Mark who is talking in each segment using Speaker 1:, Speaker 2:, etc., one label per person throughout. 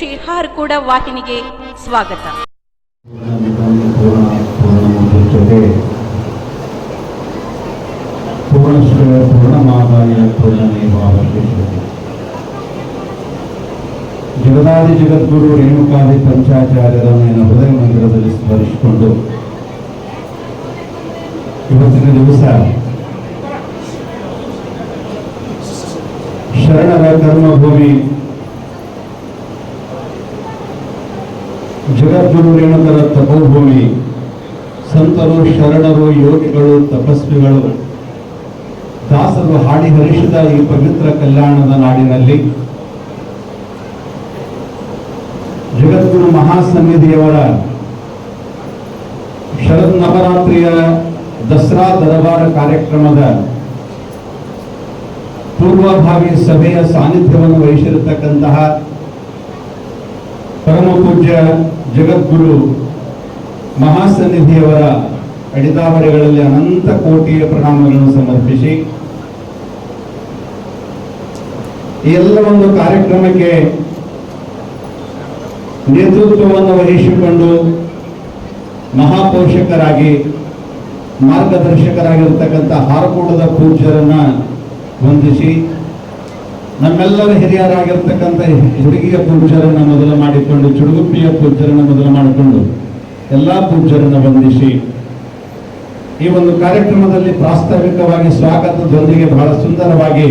Speaker 1: ಶ್ರೀ ಹಾರ್ಕೂಡ ವಾಹಿನಿಗೆ ಸ್ವಾಗತ
Speaker 2: ಪೂರ್ಣಮುದ್ಯತೆ ಪೂರ್ಣಶ್ರೇಯ ಪೂರ್ಣಮಾದಾಯ ಪೂರ್ಣಮೇವಾವಶಿಷ್ಯತೆ ಜಗದಾದಿ ಜಗದ್ಗುರು ರೇಣುಕಾದಿ ಪಂಚಾಚಾರ್ಯರನ್ನು ಹೃದಯ ಮಂದಿರದಲ್ಲಿ ಸ್ಮರಿಸಿಕೊಂಡು ಇವತ್ತಿನ ದಿವಸ ಶರಣರ ಕರ್ಮಭೂಮಿ ಜಗದ್ಗುರು ರೇಣುಕರ ತಪೋಭೂಮಿ, ಸಂತರು, ಶರಣರು, ಯೋಗಿಗಳು, ತಪಸ್ವಿಗಳು, ದಾಸರು, ಹಾಡಿ ಹರಿಸಿದ ಈ ಪವಿತ್ರ ಕಲ್ಯಾಣದ ನಾಡಿನಲ್ಲಿ ಜಗದ್ಗುರು ಮಹಾಸನ್ನಿಧಿಯವರ ಶರದ್ ನವರಾತ್ರಿಯ ದಸರಾ ದರಬಾರ ಕಾರ್ಯಕ್ರಮದ ಪೂರ್ವಭಾವಿ ಸಭೆಯ ಸಾನ್ನಿಧ್ಯವನ್ನು ವಹಿಸಿರತಕ್ಕಂತಹ ಪರಮ ಪೂಜ್ಯ ಜಗದ್ಗುರು ಮಹಾಸನ್ನಿಧಿಯವರ ಅಡಿತಾವರೆಗಳಲ್ಲಿ ಅನಂತ ಕೋಟಿಯ ಪ್ರಣಾಮಗಳನ್ನು ಸಮರ್ಪಿಸಿ, ಈ ಎಲ್ಲ ಒಂದು ಕಾರ್ಯಕ್ರಮಕ್ಕೆ ನೇತೃತ್ವವನ್ನು ವಹಿಸಿಕೊಂಡು ಮಹಾಪೋಷಕರಾಗಿ, ಮಾರ್ಗದರ್ಶಕರಾಗಿರ್ತಕ್ಕಂಥ ಹಾರಕೂಟದ ಪೂಜ್ಯರನ್ನ ವಂದಿಸಿ ನಮ್ಮೆಲ್ಲರ ಹಿರಿಯರಾಗಿರ್ತಕ್ಕಂಥ ಹುಡುಗಿಯ ಪೂಜರನ್ನ ಮೊದಲು ಮಾಡಿಕೊಂಡು, ಚುಡುಗುಪ್ಪಿಯ ಪೂಜರನ್ನ ಮೊದಲು ಮಾಡಿಕೊಂಡು ಎಲ್ಲ ಪೂಜರನ್ನು ಬಂಧಿಸಿ ಈ ಒಂದು ಕಾರ್ಯಕ್ರಮದಲ್ಲಿ ಪ್ರಾಸ್ತಾವಿಕವಾಗಿ ಸ್ವಾಗತದೊಂದಿಗೆ ಬಹಳ ಸುಂದರವಾಗಿ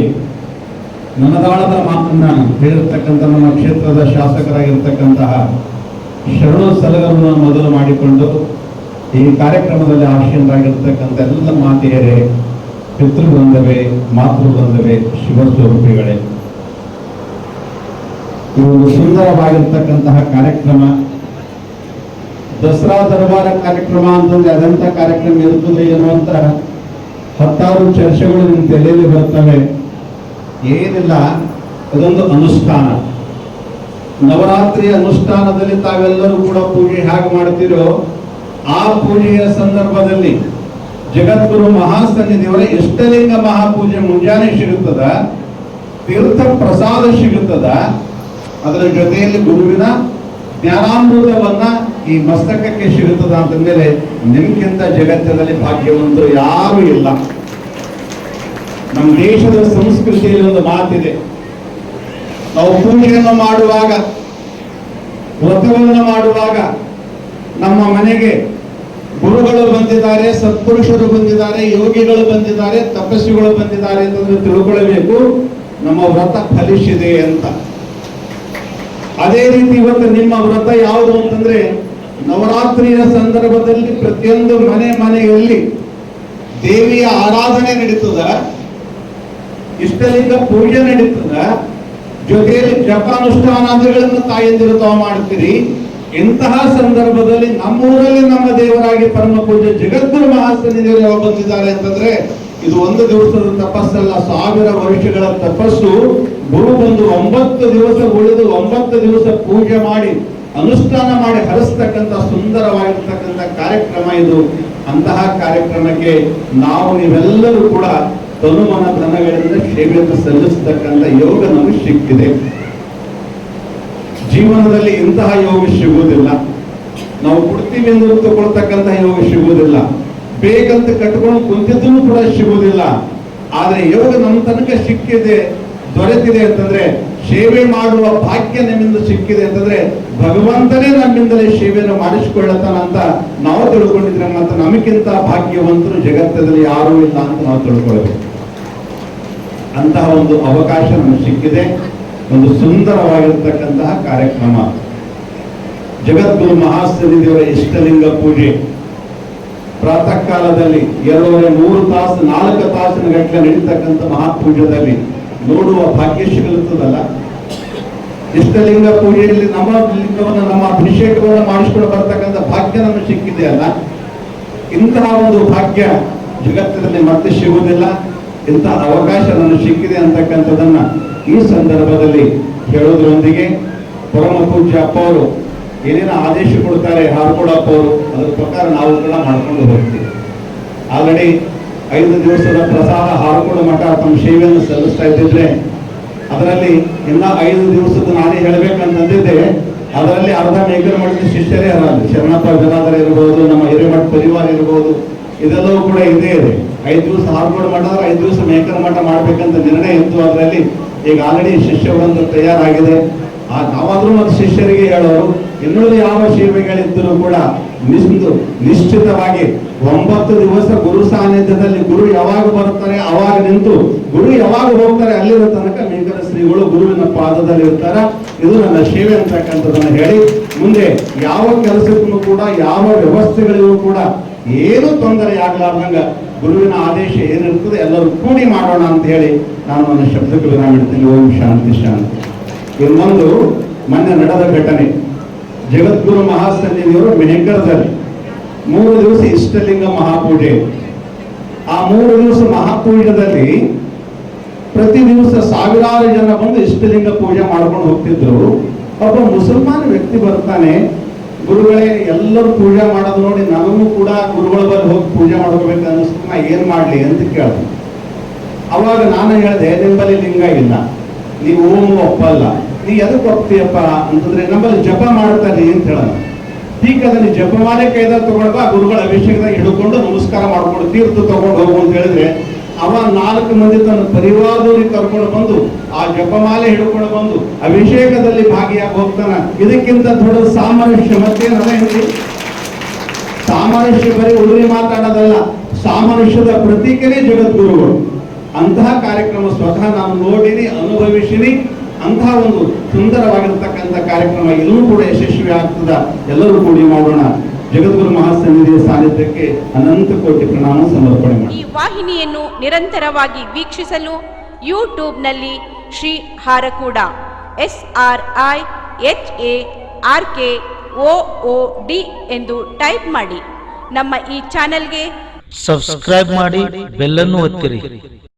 Speaker 2: ನನದಾಳದ ಮಾತನ್ನ ಹೇಳಿರ್ತಕ್ಕಂಥ ನಮ್ಮ ಕ್ಷೇತ್ರದ ಶಾಸಕರಾಗಿರ್ತಕ್ಕಂತಹ ಶರಣು ಸಲಗರನ್ನು ಮೊದಲು ಮಾಡಿಕೊಂಡು ಈ ಕಾರ್ಯಕ್ರಮದಲ್ಲಿ ಆಶೀನರಾಗಿರ್ತಕ್ಕಂಥ ಎಲ್ಲ ಮಾತೆಯರೇ, ಪಿತೃಬಂಧವೇ, ಮಾತೃಬಂಧವೇ, ಶಿವಸ್ವರೂಪಿಗಳೇ. ಈ ಒಂದು ಸುಂದರವಾಗಿರ್ತಕ್ಕಂತಹ ಕಾರ್ಯಕ್ರಮ, ದಸರಾ ದರಬಾರ ಕಾರ್ಯಕ್ರಮ ಅಂತಂದ್ರೆ ಅದಂತ ಕಾರ್ಯಕ್ರಮ ಇರುತ್ತದೆ ಎನ್ನುವಂತ ಹತ್ತಾರು ಚರ್ಚೆಗಳು ನಿಮ್ಮ ತಲೆಯಲ್ಲಿ ಬರ್ತವೆ ಏನಿಲ್ಲ, ಅದೊಂದು ಅನುಷ್ಠಾನ. ನವರಾತ್ರಿ ಅನುಷ್ಠಾನದಲ್ಲಿ ತಾವೆಲ್ಲರೂ ಕೂಡ ಪೂಜೆ ಹೇಗೆ ಮಾಡ್ತೀರೋ ಆ ಪೂಜೆಯ ಸಂದರ್ಭದಲ್ಲಿ ಜಗದ್ಗುರು ಮಹಾಸನ್ನಿಧಿಯವರ ಇಷ್ಟಲಿಂಗ ಮಹಾಪೂಜೆ ಮುಂಜಾನೆ ಸಿಗುತ್ತದ, ತೀರ್ಥ ಪ್ರಸಾದ ಸಿಗುತ್ತದ ಅದರ ಜೊತೆಯಲ್ಲಿ ಗುರುವಿನ ಜ್ಞಾನಾಮೃತವನ್ನ ಈ ಮಸ್ತಕಕ್ಕೆ ಸಿಗುತ್ತದ ಮೇಲೆ ನಿಮ್ಗಿಂತ ಜಗತ್ತಿನಲ್ಲಿ ಭಾಗ್ಯವಂತರು ಯಾರು ಇಲ್ಲ. ನಮ್ಮ ದೇಶದ ಸಂಸ್ಕೃತಿಯಲ್ಲಿ ಒಂದು ಮಾತಿದೆ. ನಾವು ಪೂಜೆಯನ್ನು ಮಾಡುವಾಗ, ವ್ರತವನ್ನು ಮಾಡುವಾಗ ನಮ್ಮ ಮನೆಗೆ ಗುರುಗಳು ಬಂದಿದ್ದಾರೆ, ಸತ್ಪುರುಷರು ಬಂದಿದ್ದಾರೆ, ಯೋಗಿಗಳು ಬಂದಿದ್ದಾರೆ ತಪಸ್ವಿಗಳು ಬಂದಿದ್ದಾರೆ ಅಂತಂದ್ರೆ ತಿಳ್ಕೊಳ್ಬೇಕು, ನಮ್ಮ ವ್ರತ ಫಲಿಸಿದೆ ಅಂತ. ಅದೇ ರೀತಿ ಇವತ್ತು ನಿಮ್ಮ ವ್ರತ ಯಾವುದು ಅಂತಂದ್ರೆ ನವರಾತ್ರಿಯ ಸಂದರ್ಭದಲ್ಲಿ ಪ್ರತಿಯೊಂದು ಮನೆ ಮನೆಯಲ್ಲಿ ದೇವಿಯ ಆರಾಧನೆ ನಡೀತದ, ಇಷ್ಟಲಿಂಗ ಪೂಜೆ ನಡೀತದ, ಜೊತೆಯಲ್ಲಿ ಜಪಾನುಷ್ಠಾನಾದಿಗಳನ್ನು ತಾಯಂದಿರು ತಾವು ಮಾಡ್ತೀರಿ ಇಂತಹ ಸಂದರ್ಭದಲ್ಲಿ ನಮ್ಮೂರಲ್ಲಿ ನಮ್ಮ ದೇವರಾಗಿ ಪರಮ ಪೂಜೆ ಜಗದ್ಗುರು ಮಹಾಸನ್ನಿಧಿಯವರು ಯಾವಾಗ ಬಂದಿದ್ದಾರೆ ಅಂತಂದ್ರೆ ಇದು ಒಂದು ದಿವಸದ ತಪಸ್ಸಲ್ಲ, ಸಾವಿರ ವರ್ಷಗಳ ತಪಸ್ಸು ಗುರು ಬಂದು ಒಂಬತ್ತು ದಿವಸ ಉಳಿದು ಒಂಬತ್ತು ದಿವಸ ಪೂಜೆ ಮಾಡಿ, ಅನುಷ್ಠಾನ ಮಾಡಿ ಹರಿಸ್ತಕ್ಕಂಥ ಸುಂದರವಾಗಿರ್ತಕ್ಕಂಥ ಕಾರ್ಯಕ್ರಮ ಇದು. ಅಂತಹ ಕಾರ್ಯಕ್ರಮಕ್ಕೆ ನಾವು ನೀವೆಲ್ಲರೂ ಕೂಡ ತನುಮನ ಧನಗಳಿಂದ ಸೇವೆಯನ್ನು ಸಲ್ಲಿಸತಕ್ಕಂಥ ಯೋಗ ನಮಗೆ ಸಿಕ್ಕಿದೆ. ಜೀವನದಲ್ಲಿ ಇಂತಹ ಯೋಗ ಸಿಗುವುದಿಲ್ಲ. ನಾವು ಕೊಡ್ತೀವಿ ಎಂದು ತಗೊಳ್ತಕ್ಕಂತಹ ಯೋಗ ಸಿಗುವುದಿಲ್ಲ. ಬೇಕಂತ ಕಟ್ಕೊಂಡು ಕುಂತಿದ್ದೂ ಕೂಡ ಸಿಗುವುದಿಲ್ಲ. ಆದ್ರೆ ಯೋಗ ನಮ್ಮ ತನಕ ಸಿಕ್ಕಿದೆ. ದೊರೆತಿದೆ ಅಂತಂದ್ರೆ ಸೇವೆ ಮಾಡುವ ಭಾಗ್ಯ ನಿಮ್ಮಿಂದ ಸಿಕ್ಕಿದೆ ಅಂತಂದ್ರೆ ಭಗವಂತನೇ ನಮ್ಮಿಂದಲೇ ಸೇವೆಯನ್ನು ಮಾಡಿಸಿಕೊಳ್ಳತಾನ ಅಂತ ನಾವು ತಿಳ್ಕೊಂಡಿದ್ರೆ ಮತ್ತೆ ನಮಗಿಂತ ಭಾಗ್ಯವಂತರು ಜಗತ್ತದಲ್ಲಿ ಯಾರೂ ಇಲ್ಲ ಅಂತ ನಾವು ತಿಳ್ಕೊಳ್ಬೇಕು. ಅಂತಹ ಒಂದು ಅವಕಾಶ ನಮಗೆ ಸಿಕ್ಕಿದೆ. ಒಂದು ಸುಂದರವಾಗಿರ್ತಕ್ಕಂತಹ ಕಾರ್ಯಕ್ರಮ. ಜಗದ್ಗುರು ದೇವರ ಇಷ್ಟಲಿಂಗ ಪೂಜೆ. ಪ್ರಾತಃ ಕಾಲದಲ್ಲಿ ಎರಡೂವರೆ ಮೂರು ತಾಸು, ನಾಲ್ಕು ತಾಸಿನ ಗಟ್ಟಲೆ ನಡೀತಕ್ಕಂಥ ಮಹಾಪೂಜದಲ್ಲಿ ನೋಡುವ ಭಾಗ್ಯ ಸಿಗಲುತ್ತದಲ್ಲ? ಇಷ್ಟಲಿಂಗ ಪೂಜೆಯಲ್ಲಿ ನಮ್ಮ ಲಿಂಗವನ್ನು, ನಮ್ಮ ಅಭಿಷೇಕವನ್ನು ಮಾಡಿಸ್ಕೊಂಡು ಬರ್ತಕ್ಕಂಥ ಭಾಗ್ಯ ನಮಗೆ ಸಿಕ್ಕಿದೆ ಅಲ್ಲ? ಇಂತಹ ಒಂದು ಭಾಗ್ಯ ಜಗತ್ತಿನಲ್ಲಿ ಮತ್ತೆ ಸಿಗುವುದಿಲ್ಲ. ಇಂತಹ ಅವಕಾಶ ನನಗೆ ಸಿಕ್ಕಿದೆ ಅಂತಕ್ಕಂಥದ್ದನ್ನ ಈ ಸಂದರ್ಭದಲ್ಲಿ ಹೇಳೋದ್ರೊಂದಿಗೆ ಪರಮ ಪೂಜ್ಯ ಅಪ್ಪ ಅವರು ಏನೇನು ಆದೇಶ ಕೊಡ್ತಾರೆ, ಹಾರ್ಕೊಡಪ್ಪ ಅವರು, ಅದರ ಪ್ರಕಾರ ನಾವು ಕೂಡ ಮಾಡ್ಕೊಂಡು ಹೋಗ್ತೀವಿ. ಆಲ್ರೆಡಿ ಐದು ದಿವಸದ ಪ್ರಸಾದ ಹಾರ್ಕೋಡು ಮಠ ತಮ್ಮ ಸೇವೆಯನ್ನು ಸಲ್ಲಿಸ್ತಾ ಇದ್ದಿದ್ರೆ, ಅದರಲ್ಲಿ ಇನ್ನ ಐದು ದಿವಸದ ನಾನೇ ಮೇಕರ್ ಮಟ್ಟದಲ್ಲಿ ಶಿಷ್ಯರೇ ಅಲ್ಲ ಶರಣಪ್ಪ ಜನಾದರ ಇರಬಹುದು ನಮ್ಮ ಹಿರೇಮಠ ಪರಿವಾರ ಇರಬಹುದು ಇದೆಲ್ಲವೂ ಕೂಡ ಇದೇ ಇದೆ. ಐದು ದಿವಸ ಹಾರ್ಗೋಡ್ ಮಠ ಐದು ದಿವಸ ಮೇಕರ್ ಮಠ ಮಾಡಬೇಕಂತ ನಿರ್ಣಯ ಇತ್ತು. ಅದರಲ್ಲಿ ಈಗ ಆಲ್ರೆಡಿ ಒಂದು ತಯಾರಾಗಿದೆ. ನಾವಾದ್ರೂ ಮತ್ತು ಶಿಷ್ಯರಿಗೆ ಹೇಳೋರು, ಇನ್ನುಳಿದ ಯಾವ ಸೇವೆಗಳಿದ್ದರೂ ಕೂಡ ನಿಶ್ಚಿತವಾಗಿ ಒಂಬತ್ತು ದಿವಸ ಗುರು ಸಾನ್ನಿಧ್ಯದಲ್ಲಿ ಗುರು ಯಾವಾಗ ಬರುತ್ತಾರೆ ಅವಾಗ ನಿಂತು ಗುರು ಯಾವಾಗ ಹೋಗ್ತಾರೆ ಅಲ್ಲಿರೋ ತನಕ ಮೇಕರ ಶ್ರೀಗಳು ಗುರುವಿನ ಪಾದದಲ್ಲಿ ಇರ್ತಾರ. ಇದು ನನ್ನ ಸೇವೆ ಅಂತಕ್ಕಂಥದ್ದನ್ನು ಹೇಳಿ, ಮುಂದೆ ಯಾವ ಕೆಲಸಕ್ಕೂ ಕೂಡ, ಯಾವ ವ್ಯವಸ್ಥೆಗಳಿಗೂ ಕೂಡ ಏನು ತೊಂದರೆ ಆಗಲಾರ್ದಂಗ ಗುರುವಿನ ಆದೇಶ ಏನಿರ್ತದೆ ಎಲ್ಲರೂ ಕೂಡಿ ಮಾಡೋಣ ಅಂತ ಹೇಳಿ ನಾನು ನನ್ನ ಶಬ್ದಕ್ಕೆ ಇಡ್ತೀನಿ ಓಂ ಶಾಂತಿ ಶಾಂತಿ. ಇನ್ನೊಂದು ಮೊನ್ನೆ ನಡೆದ ಘಟನೆ. ಜಗದ್ಗುರು ಮಹಾಸನ್ನಿಧಿಯವರು ವಿನಿಗ್ರಹದಲ್ಲಿ ಮೂರು ದಿವಸ ಇಷ್ಟಲಿಂಗ ಮಹಾಪೂಜೆ. ಆ ಮೂರು ದಿವಸ ಮಹಾಪೂಜದಲ್ಲಿ ಪ್ರತಿ ದಿವಸ ಸಾವಿರಾರು ಜನ ಬಂದು ಇಷ್ಟಲಿಂಗ ಪೂಜೆ ಮಾಡ್ಕೊಂಡು ಹೋಗ್ತಿದ್ರು. ಒಬ್ಬ ಮುಸಲ್ಮಾನ ವ್ಯಕ್ತಿ ಬರ್ತಾನೆ. ಗುರುಗಳೇ, ಎಲ್ಲರೂ ಪೂಜೆ ಮಾಡೋದು ನೋಡಿ ನನಗೂ ಕೂಡ ಗುರುಗಳ ಬಳಿ ಹೋಗಿ ಪೂಜೆ ಮಾಡ್ಕೋಬೇಕು ಅನ್ನಿಸ್ತು. ನಾ ಏನ್ ಮಾಡ್ಲಿ ಅಂತ ಕೇಳಿದೆ. ಅವಾಗ ನಾನು ಹೇಳಿದೆ, ನಿಂಬಲ್ಲಿ ಲಿಂಗ ಇಲ್ಲ. ನೀವು ಒಪ್ಪಲ್ಲ. ನೀ ಎದಕ್ಕೆ ಹೋಗ್ತೀಯಪ್ಪ ಅಂತಂದ್ರೆ ನಮ್ಮಲ್ಲಿ ಜಪ ಮಾಡ್ತಾನೆ ಅಂತ ಹೀಗೆ ಅದನ್ನ ಜಪಮಾಲೆ ಕೈದಾಗ ತಗೊಂಡ್ ಗುರುಗಳ ಅಭಿಷೇಕದಾಗ ಹಿಡ್ಕೊಂಡು ನಮಸ್ಕಾರ ಮಾಡ್ಕೊಂಡು ತೀರ್ಥ ತಗೊಂಡು ಹೋಗು ಅಂತ ಹೇಳಿದ್ರೆ, ಅವ ನಾಲ್ಕು ಮಂದಿ ತನ್ನ ಪರಿವಾರದವ್ರಿಗೆ ಕರ್ಕೊಂಡು ಬಂದು, ಆ ಜಪಮಾಲೆ ಹಿಡ್ಕೊಂಡು ಬಂದು ಅಭಿಷೇಕದಲ್ಲಿ ಭಾಗಿಯಾಗಿ ಹೋಗ್ತಾನ. ಇದಕ್ಕಿಂತ ದೊಡ್ಡ ಸಾಮರಸ್ಯ ಮತ್ತೇನದ ಹೇಳಿ ಸಾಮರಸ್ಯ ಬರೀ ಉಳಿರಿ ಮಾತಾಡೋದಲ್ಲ, ಸಾಮರಸ್ಯದ ಪ್ರತೀಕನೇ ಜಗದ್ಗುರುಗಳು. ಅಂತಹ ಕಾರ್ಯಕ್ರಮ ಸ್ವತಃ ನಾನು ನೋಡಿನಿ, ಅನುಭವಿಸಿನಿ. ಅಂತಹ ಒಂದು ಸುಂದರವಾಗಿರ್ತಕ್ಕಂಥ ಕಾರ್ಯಕ್ರಮ ಎಲ್ಲರೂ ಕೂಡ ಯಶಸ್ವಿ ಆಗ್ತದ ಎಲ್ಲರೂ ಕೂಡಿ ಮಾಡೋಣ. ಜಗದ್ಗುರು ಮಹಾಸನ್ನಿಧಿಯ ಸಾನ್ನಿಧ್ಯಕ್ಕೆ ಅನಂತ ಕೋಟಿ ಪ್ರಣಾಮ ಸಮರ್ಪಣೆ ಮಾಡಿ.
Speaker 1: ಈ ವಾಹಿನಿಯನ್ನು ನಿರಂತರವಾಗಿ ವೀಕ್ಷಿಸಲು ಯೂಟ್ಯೂಬ್ನಲ್ಲಿ Shri Harakuda S R I H A R K O O D ಎಂದು ಟೈಪ್ ಮಾಡಿ. ನಮ್ಮ ಈ ಚಾನೆಲ್ಗೆ
Speaker 3: ಸಬ್ಸ್ಕ್ರೈಬ್ ಮಾಡಿ ಬೆಲ್ಲನ್ನು ಒತ್ತಿರಿ.